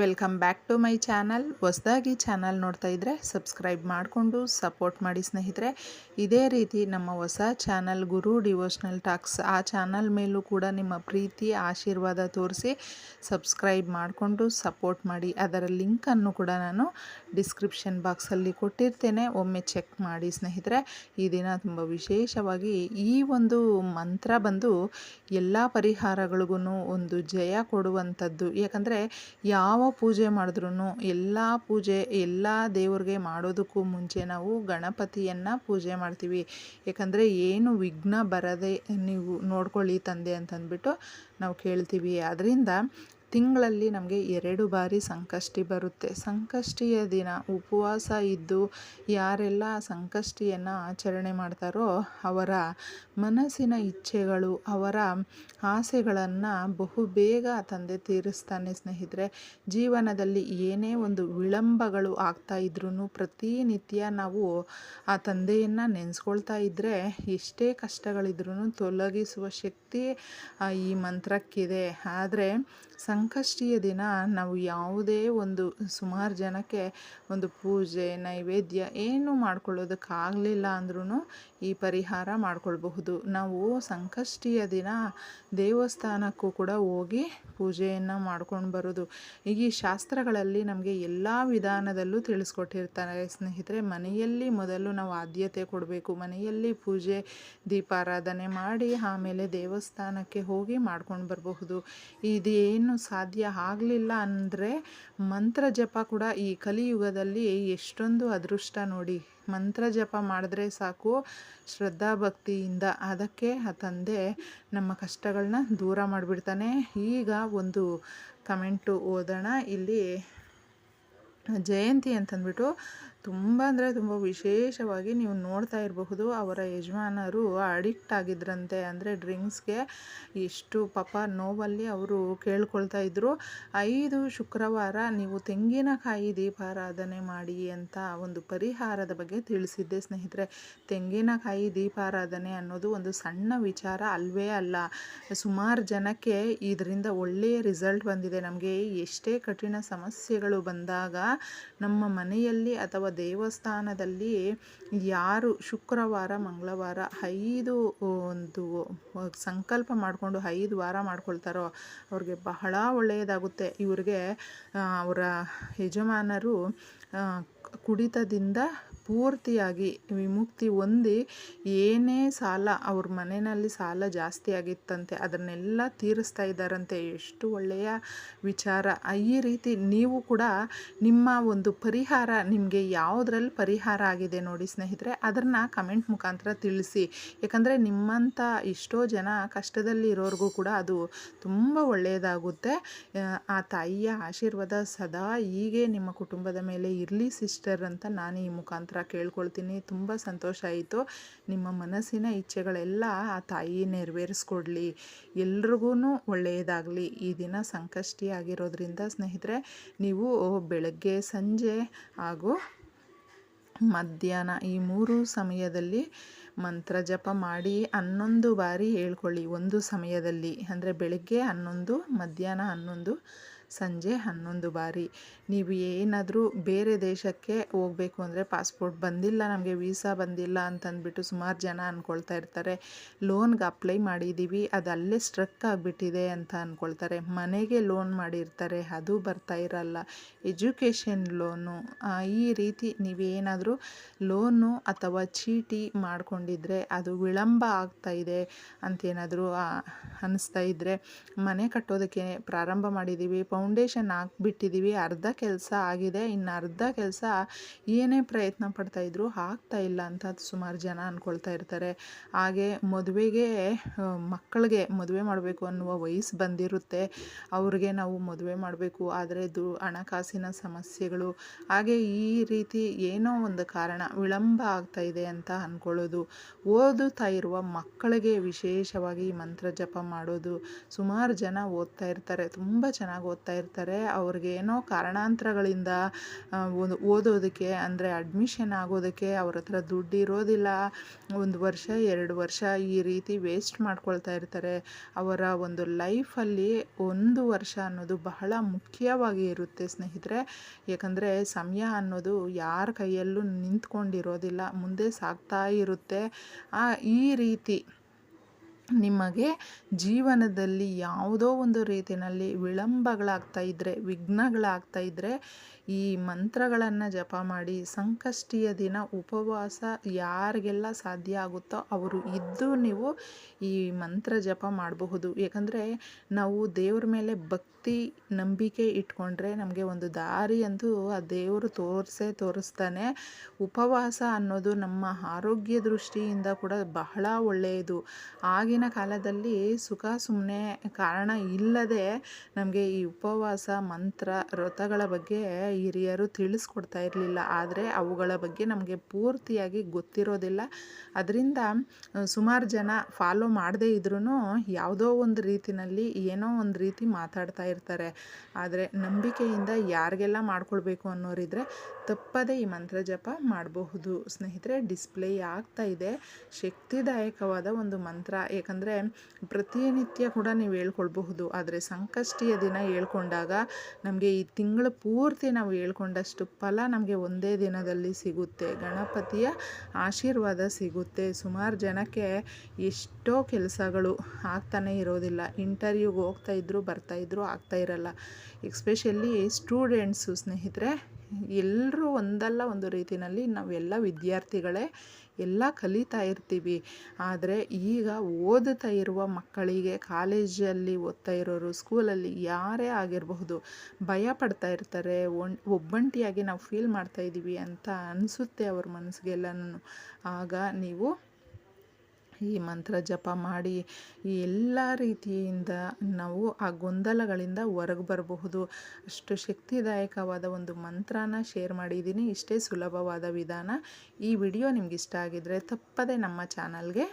Welcome back to my channel ಹೊಸದಾಗಿ channel ನೋಡ್ತಾ ಇದ್ದರೆ ಸಬ್ಸ್ಕ್ರೈಬ್ ಮಾಡಿಕೊಂಡು ಸಪೋರ್ಟ್ ಮಾಡಿ ಸ್ನೇಹಿತರೆ. ಇದೇ ರೀತಿ ನಮ್ಮ ಹೊಸ ಚಾನಲ್ ಗುರು ಡಿವೋಷ್ನಲ್ ಟಾಕ್ಸ್ ಆ ಚಾನಲ್ ಮೇಲೂ ಕೂಡ ನಿಮ್ಮ ಪ್ರೀತಿ, ಆಶೀರ್ವಾದ ತೋರಿಸಿ ಸಬ್ಸ್ಕ್ರೈಬ್ ಮಾಡಿಕೊಂಡು ಸಪೋರ್ಟ್ ಮಾಡಿ. ಅದರ ಲಿಂಕನ್ನು ಕೂಡ ನಾನು ಡಿಸ್ಕ್ರಿಪ್ಷನ್ ಬಾಕ್ಸಲ್ಲಿ ಕೊಟ್ಟಿರ್ತೇನೆ. ಒಮ್ಮೆ ಚೆಕ್ ಮಾಡಿ ಸ್ನೇಹಿತರೆ. ಈ ದಿನ ತುಂಬ ವಿಶೇಷವಾಗಿ ಈ ಒಂದು ಮಂತ್ರ ಬಂದು ಎಲ್ಲ ಪರಿಹಾರಗಳಿಗೂ ಒಂದು ಜಯ ಕೊಡುವಂಥದ್ದು. ಯಾಕಂದರೆ ಯಾವ ಪೂಜೆ ಮಾಡಿದ್ರೂ ಎಲ್ಲ ಪೂಜೆ, ಎಲ್ಲ ದೇವ್ರಿಗೆ ಮಾಡೋದಕ್ಕೂ ಮುಂಚೆ ನಾವು ಗಣಪತಿಯನ್ನು ಪೂಜೆ ಮಾಡ್ತೀವಿ. ಯಾಕಂದರೆ ಏನು ವಿಘ್ನ ಬರದೆ ನೀವು ನೋಡ್ಕೊಳ್ಳಿ ತಂದೆ ಅಂತಂದ್ಬಿಟ್ಟು ನಾವು ಕೇಳ್ತೀವಿ. ಅದರಿಂದ ತಿಂಗಳಲ್ಲಿ ನಮಗೆ ಎರಡು ಬಾರಿ ಸಂಕಷ್ಟಿ ಬರುತ್ತೆ. ಸಂಕಷ್ಟಿಯ ದಿನ ಉಪವಾಸ ಇದ್ದು ಯಾರೆಲ್ಲ ಸಂಕಷ್ಟಿಯನ್ನು ಆಚರಣೆ ಮಾಡ್ತಾರೋ ಅವರ ಮನಸ್ಸಿನ ಇಚ್ಛೆಗಳು, ಅವರ ಆಸೆಗಳನ್ನು ಬಹು ಬೇಗ ತಂದೆ ತೀರಿಸ್ತಾನೆ ಸ್ನೇಹಿತರೆ. ಜೀವನದಲ್ಲಿ ಏನೇ ಒಂದು ವಿಳಂಬಗಳು ಆಗ್ತಾ ಇದ್ರೂ ಪ್ರತಿನಿತ್ಯ ನಾವು ಆ ತಂದೆಯನ್ನು ನೆನೆಸ್ಕೊಳ್ತಾ ಇದ್ದರೆ ಎಷ್ಟೇ ಕಷ್ಟಗಳಿದ್ರೂ ತೊಲಗಿಸುವ ಶಕ್ತಿ ಈ ಮಂತ್ರಕ್ಕಿದೆ. ಆದರೆ ಸಂಕಷ್ಟಿಯ ದಿನ ನಾವು ಯಾವುದೇ ಒಂದು ಸುಮಾರು ಜನಕ್ಕೆ ಒಂದು ಪೂಜೆ, ನೈವೇದ್ಯ ಏನು ಮಾಡ್ಕೊಳ್ಳೋದಕ್ಕಾಗಲಿಲ್ಲ ಅಂದ್ರೂ ಈ ಪರಿಹಾರ ಮಾಡ್ಕೊಳ್ಬಹುದು. ನಾವು ಸಂಕಷ್ಟಿಯ ದಿನ ದೇವಸ್ಥಾನಕ್ಕೂ ಕೂಡ ಹೋಗಿ ಪೂಜೆಯನ್ನು ಮಾಡ್ಕೊಂಡು ಬರೋದು. ಈ ಶಾಸ್ತ್ರಗಳಲ್ಲಿ ನಮಗೆ ಎಲ್ಲ ವಿಧಾನದಲ್ಲೂ ತಿಳಿಸ್ಕೊಟ್ಟಿರ್ತಾರೆ ಸ್ನೇಹಿತರೆ. ಮನೆಯಲ್ಲಿ ಮೊದಲು ನಾವು ಆದ್ಯತೆ ಕೊಡಬೇಕು. ಮನೆಯಲ್ಲಿ ಪೂಜೆ, ದೀಪಾರಾಧನೆ ಮಾಡಿ ಆಮೇಲೆ ದೇವಸ್ಥಾನಕ್ಕೆ ಹೋಗಿ ಮಾಡ್ಕೊಂಡು ಬರಬಹುದು. ಇದೇನು ಸಾಧ್ಯ ಆಗಲಿಲ್ಲ ಅಂದರೆ ಮಂತ್ರ ಜಪ ಕೂಡ ಈ ಕಲಿಯುಗದಲ್ಲಿ ಎಷ್ಟೊಂದು ಅದೃಷ್ಟ ನೋಡಿ. ಮಂತ್ರ ಜಪ ಮಾಡಿದ್ರೆ ಸಾಕು ಶ್ರದ್ಧಾಭಕ್ತಿಯಿಂದ. ಅದಕ್ಕೆ ಆ ತಂದೆ ನಮ್ಮ ಕಷ್ಟಗಳನ್ನ ದೂರ ಮಾಡಿಬಿಡ್ತಾನೆ. ಈಗ ಒಂದು ಕಮೆಂಟು ಓದೋಣ. ಇಲ್ಲಿ ಜಯಂತಿ ಅಂತಂದ್ಬಿಟ್ಟು ತುಂಬ ಅಂದರೆ ತುಂಬ ವಿಶೇಷವಾಗಿ ನೀವು ನೋಡ್ತಾ ಇರಬಹುದು, ಅವರ ಯಜಮಾನರು ಅಡಿಕ್ಟ್ ಆಗಿದ್ರಂತೆ. ಅಂದರೆ ಡ್ರಿಂಕ್ಸ್ಗೆ ಎಷ್ಟು ಪಾಪ ನೋವಲ್ಲಿ ಅವರು ಕೇಳ್ಕೊಳ್ತಾ ಇದ್ದರು ಐದು ಶುಕ್ರವಾರ ನೀವು ತೆಂಗಿನಕಾಯಿ ದೀಪಾರಾಧನೆ ಮಾಡಿ ಅಂತ ಒಂದು ಪರಿಹಾರದ ಬಗ್ಗೆ ತಿಳಿಸಿದ್ದೆ ಸ್ನೇಹಿತರೆ. ತೆಂಗಿನಕಾಯಿ ದೀಪಾರಾಧನೆ ಅನ್ನೋದು ಒಂದು ಸಣ್ಣ ವಿಚಾರ ಅಲ್ವೇ ಅಲ್ಲ. ಸುಮಾರು ಜನಕ್ಕೆ ಇದರಿಂದ ಒಳ್ಳೆಯ ರಿಸಲ್ಟ್ ಬಂದಿದೆ. ನಮಗೆ ಎಷ್ಟೇ ಕಠಿಣ ಸಮಸ್ಯೆಗಳು ಬಂದಾಗ ನಮ್ಮ ಮನೆಯಲ್ಲಿ ಅಥವಾ ದೇವಸ್ಥಾನದಲ್ಲಿ ಯಾರು ಶುಕ್ರವಾರ, ಮಂಗಳವಾರ ಐದು ಒಂದು ಸಂಕಲ್ಪ ಮಾಡಿಕೊಂಡು ಐದು ವಾರ ಮಾಡ್ಕೊಳ್ತಾರೋ ಅವ್ರಿಗೆ ಬಹಳ ಒಳ್ಳೆಯದಾಗುತ್ತೆ. ಇವ್ರಿಗೆ ಅವರ ಯಜಮಾನರು ಕುಡಿತದಿಂದ ಪೂರ್ತಿಯಾಗಿ ವಿಮುಕ್ತಿ ಹೊಂದಿ ಏನೇ ಸಾಲ ಅವ್ರ ಮನೆಯಲ್ಲಿ ಸಾಲ ಜಾಸ್ತಿ ಆಗಿತ್ತಂತೆ, ಅದನ್ನೆಲ್ಲ ತೀರಿಸ್ತಾ ಇದ್ದಾರಂತೆ. ಎಷ್ಟು ಒಳ್ಳೆಯ ವಿಚಾರ. ಈ ರೀತಿ ನೀವು ಕೂಡ ನಿಮ್ಮ ಒಂದು ಪರಿಹಾರ, ನಿಮಗೆ ಯಾವುದ್ರಲ್ಲಿ ಪರಿಹಾರ ಆಗಿದೆ ನೋಡಿ ಸ್ನೇಹಿತರೆ, ಅದನ್ನು ಕಮೆಂಟ್ ಮುಖಾಂತರ ತಿಳಿಸಿ. ಯಾಕಂದರೆ ನಿಮ್ಮಂಥ ಎಷ್ಟೋ ಜನ ಕಷ್ಟದಲ್ಲಿ ಇರೋರಿಗೂ ಕೂಡ ಅದು ತುಂಬ ಒಳ್ಳೆಯದಾಗುತ್ತೆ. ಆ ತಾಯಿಯ ಆಶೀರ್ವಾದ ಸದಾ ಹೀಗೆ ನಿಮ್ಮ ಕುಟುಂಬದ ಮೇಲೆ ಇರಲಿ, ಸಿಸ್ಟರ್ ಅಂತ ನಾನು ಈ ಮುಖಾಂತರ ಕೇಳ್ಕೊಳ್ತೀನಿ. ತುಂಬ ಸಂತೋಷ ಆಯಿತು. ನಿಮ್ಮ ಮನಸ್ಸಿನ ಇಚ್ಛೆಗಳೆಲ್ಲ ಆ ತಾಯಿ ನೆರವೇರಿಸ್ಕೊಡ್ಲಿ. ಎಲ್ರಿಗೂ ಒಳ್ಳೆಯದಾಗಲಿ. ಈ ದಿನ ಸಂಕಷ್ಟಿ ಆಗಿರೋದ್ರಿಂದ ಸ್ನೇಹಿತರೆ, ನೀವು ಬೆಳಗ್ಗೆ, ಸಂಜೆ ಹಾಗೂ ಮಧ್ಯಾಹ್ನ ಈ ಮೂರು ಸಮಯದಲ್ಲಿ ಮಂತ್ರ ಜಪ ಮಾಡಿ ಹನ್ನೊಂದು ಬಾರಿ ಹೇಳ್ಕೊಳ್ಳಿ. ಒಂದು ಸಮಯದಲ್ಲಿ. ಅಂದರೆ ಬೆಳಗ್ಗೆ ಹನ್ನೊಂದು, ಮಧ್ಯಾಹ್ನ ಹನ್ನೊಂದು ಸಂಜೆ ಹನ್ನೊಂದು ಬಾರಿ. ನೀವು ಏನಾದರೂ ಬೇರೆ ದೇಶಕ್ಕೆ ಹೋಗಬೇಕು ಅಂದರೆ ಪಾಸ್ಪೋರ್ಟ್ ಬಂದಿಲ್ಲ, ನಮಗೆ ವೀಸಾ ಬಂದಿಲ್ಲ ಅಂತಂದ್ಬಿಟ್ಟು ಸುಮಾರು ಜನ ಅಂದ್ಕೊಳ್ತಾ ಇರ್ತಾರೆ. ಲೋನ್ಗೆ ಅಪ್ಲೈ ಮಾಡಿದ್ದೀವಿ ಅದು ಅಲ್ಲೇ ಸ್ಟ್ರಕ್ ಆಗಿಬಿಟ್ಟಿದೆ ಅಂತ ಅಂದ್ಕೊಳ್ತಾರೆ ಮನೆಗೆ ಲೋನ್ ಮಾಡಿರ್ತಾರೆ, ಅದು ಬರ್ತಾ ಇರಲ್ಲ. ಎಜುಕೇಷನ್ ಲೋನು ಈ ರೀತಿ ನೀವೇನಾದರೂ ಲೋನು ಅಥವಾ ಚೀಟಿ ಮಾಡಿಕೊಂಡಿದ್ರೆ ಅದು ವಿಳಂಬ ಆಗ್ತಾ ಇದೆ ಅಂತೇನಾದರೂ ಅನ್ನಿಸ್ತಾ ಇದ್ದರೆ ಮನೆ ಕಟ್ಟೋದಕ್ಕೆ ಪ್ರಾರಂಭ ಮಾಡಿದ್ದೀವಿ ಫೌಂಡೇಶನ್ ಹಾಕ್ಬಿಟ್ಟಿದ್ದೀವಿ ಅರ್ಧ ಕೆಲಸ ಆಗಿದೆ. ಇನ್ನು ಅರ್ಧ ಕೆಲಸ ಏನೇ ಪ್ರಯತ್ನ ಪಡ್ತಾಯಿದ್ರು ಆಗ್ತಾ ಇಲ್ಲ ಅಂತ ಸುಮಾರು ಜನ ಅಂದ್ಕೊಳ್ತಾ ಇರ್ತಾರೆ. ಹಾಗೆ ಮದುವೆಗೆ ಮಕ್ಕಳಿಗೆ ಮದುವೆ ಮಾಡಬೇಕು ಅನ್ನುವ ವಯಸ್ಸು ಬಂದಿರುತ್ತೆ. ಅವ್ರಿಗೆ ನಾವು ಮದುವೆ ಮಾಡಬೇಕು. ಆದರೆ ದು, ಹಣಕಾಸಿನ ಸಮಸ್ಯೆಗಳು. ಹಾಗೆ ಈ ರೀತಿ ಏನೋ ಒಂದು ಕಾರಣ ವಿಳಂಬ ಆಗ್ತಾ ಇದೆ ಅಂತ ಅಂದ್ಕೊಳ್ಳೋದು ಓದುತ್ತಾ ಇರುವ ಮಕ್ಕಳಿಗೆ ವಿಶೇಷವಾಗಿ ಮಂತ್ರ ಜಪ ಮಾಡೋದು ಸುಮಾರು ಜನ ಓದ್ತಾ ಇರ್ತಾರೆ. ತುಂಬ ಚೆನ್ನಾಗಿ ಓದ್ತಾ ಇರ್ತಾರೆ. ಅವ್ರಿಗೆ ಏನೋ ಕಾರಣಾಂತರಗಳಿಂದ ಒಂದು ಓದೋದಕ್ಕೆ, ಅಂದರೆ ಅಡ್ಮಿಷನ್ ಆಗೋದಕ್ಕೆ ಅವ್ರ ಹತ್ರ ದುಡ್ಡು ಇರೋದಿಲ್ಲ. ಒಂದು ವರ್ಷ, ಎರಡು ವರ್ಷ ಈ ರೀತಿ ವೇಸ್ಟ್ ಮಾಡ್ಕೊಳ್ತಾ ಇರ್ತಾರೆ. ಅವರ ಒಂದು ಲೈಫಲ್ಲಿ ಒಂದು ವರ್ಷ ಅನ್ನೋದು ಬಹಳ ಮುಖ್ಯವಾಗಿ ಇರುತ್ತೆ ಸ್ನೇಹಿತರೆ. ಯಾಕಂದರೆ ಸಮಯ ಅನ್ನೋದು ಯಾರ ಕೈಯಲ್ಲೂ ನಿಂತ್ಕೊಂಡಿರೋದಿಲ್ಲ. ಮುಂದೆ ಸಾಗ್ತಾ ಇರುತ್ತೆ. ಆ, ಈ ರೀತಿ ನಿಮಗೆ ಜೀವನದಲ್ಲಿ ಯಾವುದೋ ಒಂದು ರೀತಿಯಲ್ಲಿ ವಿಳಂಬಗಳಾಗ್ತಾ ಇದ್ದರೆ ವಿಘ್ನಗಳಾಗ್ತಾ ಇದ್ದರೆ ಈ ಮಂತ್ರಗಳನ್ನು ಜಪ ಮಾಡಿ ಸಂಕಷ್ಟಿಯ ದಿನ ಉಪವಾಸ ಯಾರಿಗೆಲ್ಲ ಸಾಧ್ಯ ಆಗುತ್ತೋ ಅವರು ಇದ್ದು ನೀವು ಈ ಮಂತ್ರ ಜಪ ಮಾಡಬಹುದು. ಯಾಕಂದರೆ ನಾವು ದೇವ್ರ ಮೇಲೆ ಭಕ್ತಿ, ನಂಬಿಕೆ ಇಟ್ಕೊಂಡ್ರೆ ನಮಗೆ ಒಂದು ದಾರಿ ಅಂತೂ ಆ ದೇವರು ತೋರಿಸೇ ತೋರಿಸ್ತಾನೆ. ಉಪವಾಸ ಅನ್ನೋದು ನಮ್ಮ ಆರೋಗ್ಯ ದೃಷ್ಟಿಯಿಂದ ಕೂಡ ಬಹಳ ಒಳ್ಳೆಯದು. ಆಗಿನ ಕಾಲದಲ್ಲಿ ಸುಖ ಸುಮ್ಮನೆ ಕಾರಣ ಇಲ್ಲದೆ ನಮಗೆ ಈ ಉಪವಾಸ, ಮಂತ್ರ, ವ್ರತಗಳ ಬಗ್ಗೆ ಹಿರಿಯರು ತಿಳಿಸ್ಕೊಡ್ತಾ ಇರಲಿಲ್ಲ. ಆದರೆ ಅವುಗಳ ಬಗ್ಗೆ ನಮಗೆ ಪೂರ್ತಿಯಾಗಿ ಗೊತ್ತಿರೋದಿಲ್ಲ. ಅದರಿಂದ ಸುಮಾರು ಜನ ಫಾಲೋ ಮಾಡದೇ ಇದ್ರೂ ಯಾವುದೋ ಒಂದು ರೀತಿನಲ್ಲಿ ಏನೋ ಒಂದು ರೀತಿ ಮಾತಾಡ್ತಾ ಇರ್ತಾರೆ. ಆದರೆ ನಂಬಿಕೆಯಿಂದ ಯಾರಿಗೆಲ್ಲ ಮಾಡ್ಕೊಳ್ಬೇಕು ಅನ್ನೋರಿದ್ರೆ ತಪ್ಪದೇ ಈ ಮಂತ್ರ ಜಪ ಮಾಡಬಹುದು. ಸ್ನೇಹಿತರೆ, ಡಿಸ್ಪ್ಲೇ ಆಗ್ತಾ ಇದೆ. ಶಕ್ತಿದಾಯಕವಾದ ಒಂದು ಮಂತ್ರ. ಏಕೆಂದರೆ ಪ್ರತಿನಿತ್ಯ ಕೂಡ ನೀವು ಹೇಳ್ಕೊಳ್ಬಹುದು. ಆದರೆ ಸಂಕಷ್ಟಿಯ ದಿನ ಹೇಳ್ಕೊಂಡಾಗ ನಮಗೆ ಈ ತಿಂಗಳು ಪೂರ್ತಿ ಹೇಳ್ಕೊಂಡಷ್ಟು ಫಲ ನಮಗೆ ಒಂದೇ ದಿನದಲ್ಲಿ ಸಿಗುತ್ತೆ. ಗಣಪತಿಯ ಆಶೀರ್ವಾದ ಸಿಗುತ್ತೆ. ಸುಮಾರು ಜನಕ್ಕೆ ಎಷ್ಟೋ ಕೆಲಸಗಳು ಆಗ್ತಾನೆ ಇರೋದಿಲ್ಲ. ಇಂಟರ್ವ್ಯೂಗೆ ಹೋಗ್ತಾ ಬರ್ತಾಯಿದ್ರು ಆಗ್ತಾ ಇರಲ್ಲ. ಎಕ್ಸ್ಪೆಷಲಿ ಸ್ಟೂಡೆಂಟ್ಸು ಸ್ನೇಹಿತರೆ ಎಲ್ಲರೂ ಒಂದಲ್ಲ ಒಂದು ರೀತಿಯಲ್ಲಿ ನಾವೆಲ್ಲ ವಿದ್ಯಾರ್ಥಿಗಳೇ ಎಲ್ಲ ಕಲಿತಾ ಇರ್ತೀವಿ. ಆದರೆ ಈಗ ಓದುತ್ತಾ ಇರುವ ಮಕ್ಕಳಿಗೆ ಕಾಲೇಜಲ್ಲಿ ಓದ್ತಾ ಇರೋರು, ಸ್ಕೂಲಲ್ಲಿ ಯಾರೇ ಆಗಿರಬಹುದು ಭಯ ಪಡ್ತಾ ಇರ್ತಾರೆ. ಒನ್ ಒಬ್ಬಂಟಿಯಾಗಿ ನಾವು ಫೀಲ್ ಮಾಡ್ತಾ ಇದ್ದೀವಿ ಅಂತ ಅನಿಸುತ್ತೆ ಅವ್ರ ಮನಸ್ಸಿಗೆಲ್ಲನೂ ಆಗ ನೀವು ಈ ಮಂತ್ರ ಜಪ ಮಾಡಿ ಈ ಎಲ್ಲ ರೀತಿಯಿಂದ ನಾವು ಆ ಗೊಂದಲಗಳಿಂದ ಹೊರಗೆ ಬರಬಹುದು. ಅಷ್ಟು ಶಕ್ತಿದಾಯಕವಾದ ಒಂದು ಮಂತ್ರನ ಶೇರ್ ಮಾಡಿದ್ದೀನಿ. ಇಷ್ಟೇ ಸುಲಭವಾದ ವಿಧಾನ. ಈ ವಿಡಿಯೋ ನಿಮ್ಗೆ ಇಷ್ಟ ಆಗಿದ್ರೆ ತಪ್ಪದೆ ನಮ್ಮ ಚಾನಲ್ಗೆ